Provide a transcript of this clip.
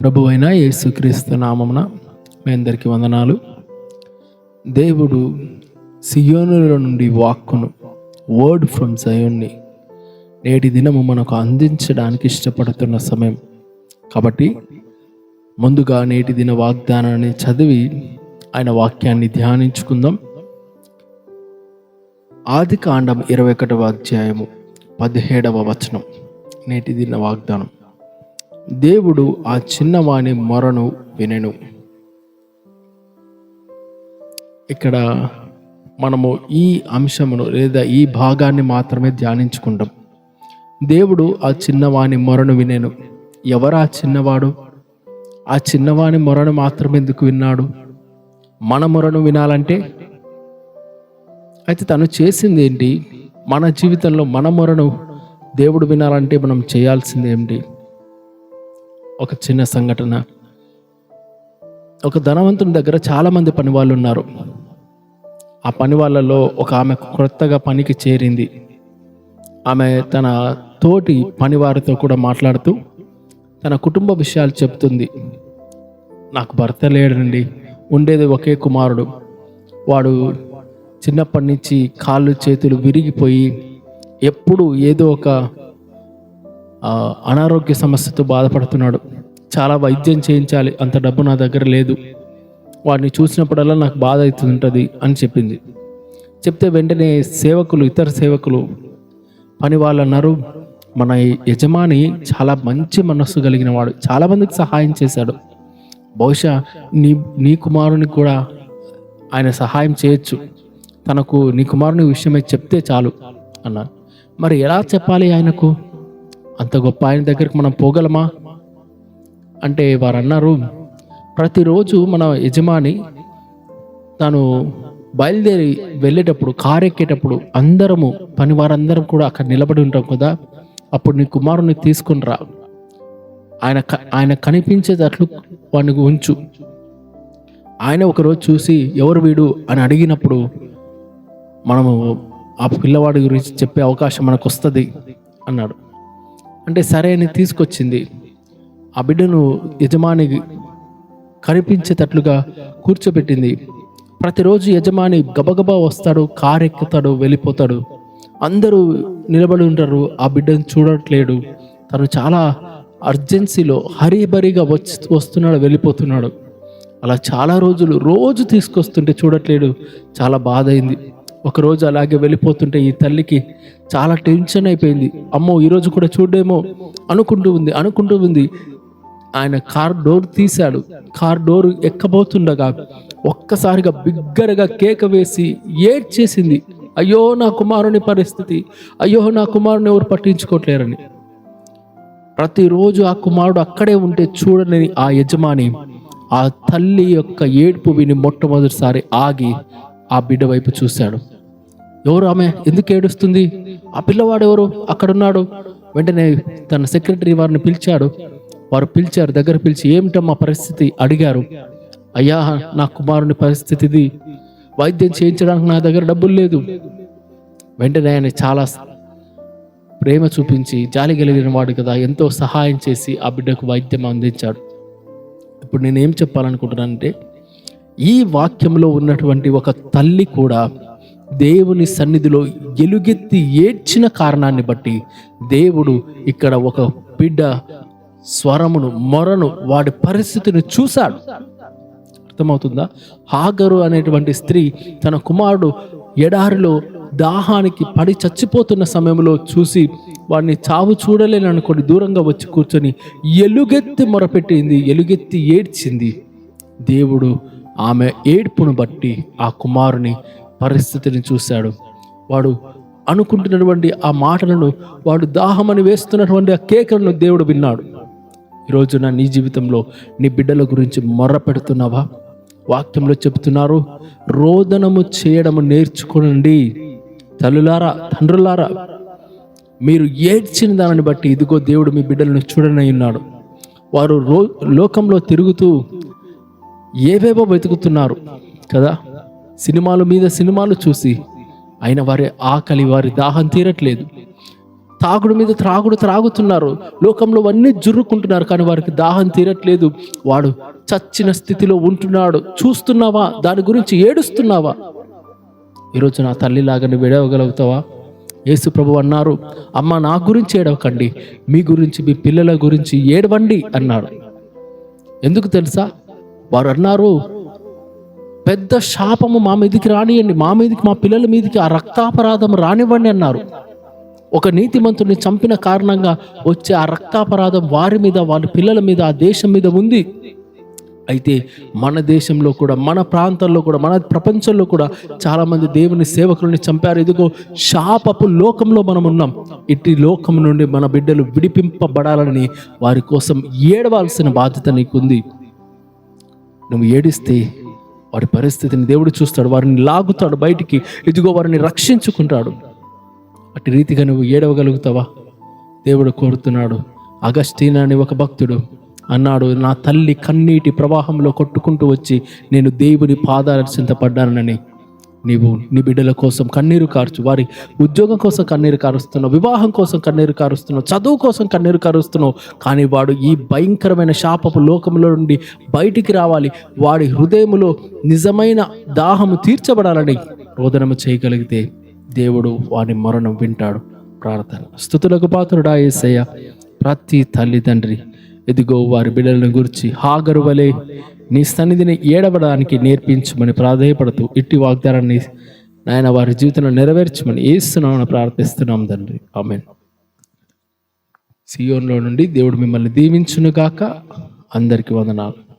ప్రభు అయిన యేసుక్రీస్తు నామమున మీ అందరికీ వందనాలు. దేవుడు సియోనుల నుండి వాక్కును వర్డ్ ఫ్రమ్ సయోన్ని నేటి దినము మనకు అందించడానికి ఇష్టపడుతున్న సమయం. కాబట్టి ముందుగా నేటి దిన వాగ్దానాన్ని చదివి ఆయన వాక్యాన్ని ధ్యానించుకుందాం. ఆది కాండం ఇరవై ఒకటవ అధ్యాయము పదిహేడవ వచనం నేటి దిన వాగ్దానం. దేవుడు ఆ చిన్నవాని మొరను వినెను. ఇక్కడ మనము ఈ అంశమును లేదా ఈ భాగాన్ని మాత్రమే ధ్యానించుకుంటాం. దేవుడు ఆ చిన్నవాని మొరను వినేను. ఎవరు ఆ చిన్నవాడు? ఆ చిన్నవాని మొరను మాత్రం ఎందుకు విన్నాడు? మన మొరను వినాలంటే? అయితే తను చేసింది ఏంటి? మన జీవితంలో మన మొరను దేవుడు వినాలంటే మనం చేయాల్సింది ఏంటి? ఒక చిన్న సంఘటన. ఒక ధనవంతుని దగ్గర చాలామంది పని వాళ్ళు ఉన్నారు. ఆ పని వాళ్ళలో ఒక ఆమె కొత్తగా పనికి చేరింది. ఆమె తన తోటి పనివారితో కూడా మాట్లాడుతూ తన కుటుంబ విషయాలు చెప్తుంది నాకు భర్త లేడండి. ఉండేది ఒకే కుమారుడు. వాడు చిన్నప్పటి నుంచి కాళ్ళు చేతులు విరిగిపోయి ఎప్పుడు ఏదో ఒక అనారోగ్య సమస్యతో బాధపడుతున్నాడు. చాలా వైద్యం చేయించాలి. అంత డబ్బు నా దగ్గర లేదు. వాడిని చూసినప్పుడల్లా నాకు బాధ అవుతుంటుంది అని చెప్పింది. చెప్తే వెంటనే సేవకులు ఇతర సేవకులు పని వాళ్ళు అన్నారు మన యజమాని చాలా మంచి మనస్సు కలిగిన వాడు. చాలామందికి సహాయం చేశాడు. బహుశా నీ నీ కుమారునికి కూడా ఆయన సహాయం చేయొచ్చు. తనకు నీ కుమారుని విషయమై చెప్తే చాలు అన్నారు. మరి ఎలా చెప్పాలి ఆయనకు? అంత గొప్ప ఆయన దగ్గరికి మనం పోగలమా? అంటే వారు అన్నారు ప్రతిరోజు మన యజమాని తను బయలుదేరి వెళ్ళేటప్పుడు కారు ఎక్కేటప్పుడు అందరము పని వారందరం కూడా అక్కడ నిలబడి ఉంటాం కదా. అప్పుడు నీ కుమారుని తీసుకుని రా. ఆయన ఆయన కనిపించేటట్లు వాడిని ఉంచు. ఆయన ఒకరోజు చూసి ఎవరు వీడు? అని అడిగినప్పుడు మనము ఆ పిల్లవాడి గురించి చెప్పే అవకాశం మనకు వస్తుంది అన్నాడు. అంటే సరే అని తీసుకొచ్చింది. ఆ బిడ్డను యజమాని కనిపించేటట్లుగా కూర్చోబెట్టింది. ప్రతిరోజు యజమాని గబగబా వస్తాడు కారు ఎక్కుతాడు వెళ్ళిపోతాడు. అందరూ నిలబడి ఉంటారు ఆ బిడ్డను చూడట్లేడు. తను చాలా అర్జెన్సీలో హరీబరీగా వచ్చి వస్తున్నాడు వెళ్ళిపోతున్నాడు. అలా చాలా రోజులు రోజు తీసుకొస్తుంటే చూడట్లేడు చాలా బాధ అయింది ఒకరోజు అలాగే వెళ్ళిపోతుంటే ఈ తల్లికి చాలా టెన్షన్ అయిపోయింది. అమ్మో ఈరోజు కూడా చూడేమో అనుకుంటూ ఉంది అనుకుంటూ ఉంది. ఆయన కార్ డోర్ తీశాడు. కార్ డోర్ ఎక్కబోతుండగా ఒక్కసారిగా బిగ్గరగా కేక వేసి ఏడ్చేసింది. అయ్యో నా కుమారుని పరిస్థితి. అయ్యో నా కుమారుని ఎవరు పట్టించుకోవట్లేరని ప్రతిరోజు ఆ కుమారుడు అక్కడే ఉంటే చూడని ఆ యజమాని ఆ తల్లి యొక్క ఏడుపు విని మొట్టమొదటిసారి ఆగి ఆ బిడ్డ వైపు చూశాడు. ఎవరు ఆమె? ఎందుకు ఏడుస్తుంది? ఆ పిల్లవాడు ఎవరు అక్కడున్నాడు. వెంటనే తన సెక్రటరీ వారిని పిలిచాడు. వారు పిలిచారు దగ్గర పిలిచి ఏమిటమ్మా పరిస్థితి? అడిగారు. అయ్యా నా కుమారుని పరిస్థితి ఇది వైద్యం చేయించడానికి నా దగ్గర డబ్బులు లేదు. వెంటనే ఆయన చాలా ప్రేమ చూపించి జాలి కలిగిన వాడు కదా ఎంతో సహాయం చేసి ఆ బిడ్డకు వైద్యం అందించాడు. ఇప్పుడు నేను ఏం చెప్పాలనుకుంటున్నానంటే ఈ వాక్యంలో ఉన్నటువంటి ఒక తల్లి కూడా దేవుని సన్నిధిలో ఎలుగెత్తి ఏడ్చిన కారణాన్ని బట్టి దేవుడు ఇక్కడ ఒక బిడ్డ స్వరమును మొరను వాడి పరిస్థితిని చూశాడు. అర్థమవుతుందా? హాగరు అనేటువంటి స్త్రీ తన కుమారుడు ఎడారిలో దాహానికి పడి చచ్చిపోతున్న సమయంలో చూసి వాడిని చావు చూడలేని అనుకోని దూరంగా వచ్చి కూర్చొని ఎలుగెత్తి మొరపెట్టింది ఎలుగెత్తి ఏడ్చింది. దేవుడు ఆమె ఏడ్పును బట్టి ఆ కుమారుని పరిస్థితిని చూశాడు. వాడు అనుకుంటున్నటువంటి ఆ మాటలను వాడు దాహమని వేస్తున్నటువంటి ఆ కేకలను దేవుడు విన్నాడు. ఈరోజున నీ జీవితంలో నీ బిడ్డల గురించి మొర్ర పెడుతున్నావా వాక్యంలో చెబుతున్నారు రోదనము చేయడము నేర్చుకోనండి. తల్లులారా తండ్రులారా మీరు ఏడ్చిన దానిని బట్టి ఇదిగో దేవుడు మీ బిడ్డలను చూడనై ఉన్నాడు. వారు రో లోకంలో తిరుగుతూ ఏవేవో వెతుకుతున్నారు కదా? సినిమాల మీద సినిమాలు చూసి అయిన వారి ఆకలి వారి దాహం తీరట్లేదు. తాగుడు మీద త్రాగుడు త్రాగుతున్నారు. లోకంలో అన్నీ జుర్రుకుంటున్నారు కానీ వారికి దాహం తీరట్లేదు. వాడు చచ్చిన స్థితిలో ఉంటున్నాడు. చూస్తున్నావా? దాని గురించి ఏడుస్తున్నావా? ఈరోజు నా తల్లిలాగా నువ్వు ఏడవగలుగుతావా? యేసు ప్రభు అన్నారు అమ్మ నా గురించి ఏడవకండి. మీ గురించి మీ పిల్లల గురించి ఏడవండి అన్నాడు. ఎందుకు తెలుసా? వారు అన్నారు పెద్ద శాపము మా మీదికి రానియండి. మా మీదికి మా పిల్లల మీదికి ఆ రక్తాపరాధం రానివ్వండి అన్నారు. ఒక నీతిమంతుడిని చంపిన కారణంగా వచ్చే ఆ రక్తాపరాధం వారి మీద వారి పిల్లల మీద ఆ దేశం మీద ఉంది. అయితే మన దేశంలో కూడా మన ప్రాంతంలో కూడా మన ప్రపంచంలో కూడా చాలామంది దేవుని సేవకులని చంపారు. ఇదిగో శాపపు లోకంలో మనం ఉన్నాం. ఇట్టి లోకం నుండి మన బిడ్డలు విడిపింపబడాలని వారి కోసం ఏడవాల్సిన బాధ్యత నీకుంది. నువ్వు ఏడిస్తే వారి పరిస్థితిని దేవుడు చూస్తాడు వారిని లాగుతాడు బయటికి. ఇదిగో వారిని రక్షించుకుంటాడు. అటు రీతిగా నువ్వు ఏడవగలుగుతావా? దేవుడు కోరుతున్నాడు అగస్టీన్ అని ఒక భక్తుడు అన్నాడు నా తల్లి కన్నీటి ప్రవాహంలో కొట్టుకుంటూ వచ్చి నేను దేవుని పాదాల చింతపడ్డానని నీవు నీ బిడ్డల కోసం కన్నీరు కార్చు వారి ఉద్యోగం కోసం కన్నీరు కారుస్తున్నావు వివాహం కోసం కన్నీరు కారుస్తున్నావు చదువు కోసం కన్నీరు కారుస్తున్నావు కానీ వాడు ఈ భయంకరమైన శాపపు లోకంలో నుండి బయటికి రావాలి. వాడి హృదయములో నిజమైన దాహము తీర్చబడాలని రోదనము చేయగలిగితే దేవుడు వాని మరణం వింటాడు. ప్రార్థన. స్థుతులకు పాత్రుడా ఏసయ్య ప్రతి తల్లిదండ్రి ఎదిగో వారి బిడ్డలను గురించి హాగరు వలె నీ సన్నిధిని ఏడవడానికి నేర్పించమని ప్రాధాయపడుతూ ఇట్టి వాగ్దానాన్ని నాయన వారి జీవితంలో నెరవేర్చమని ఏస్తున్నామని ప్రార్థిస్తున్నాం తండ్రి. ఆమెన్. సియోన్లో నుండి దేవుడు మిమ్మల్ని దీవించునుగాక. అందరికీ వందనాలు.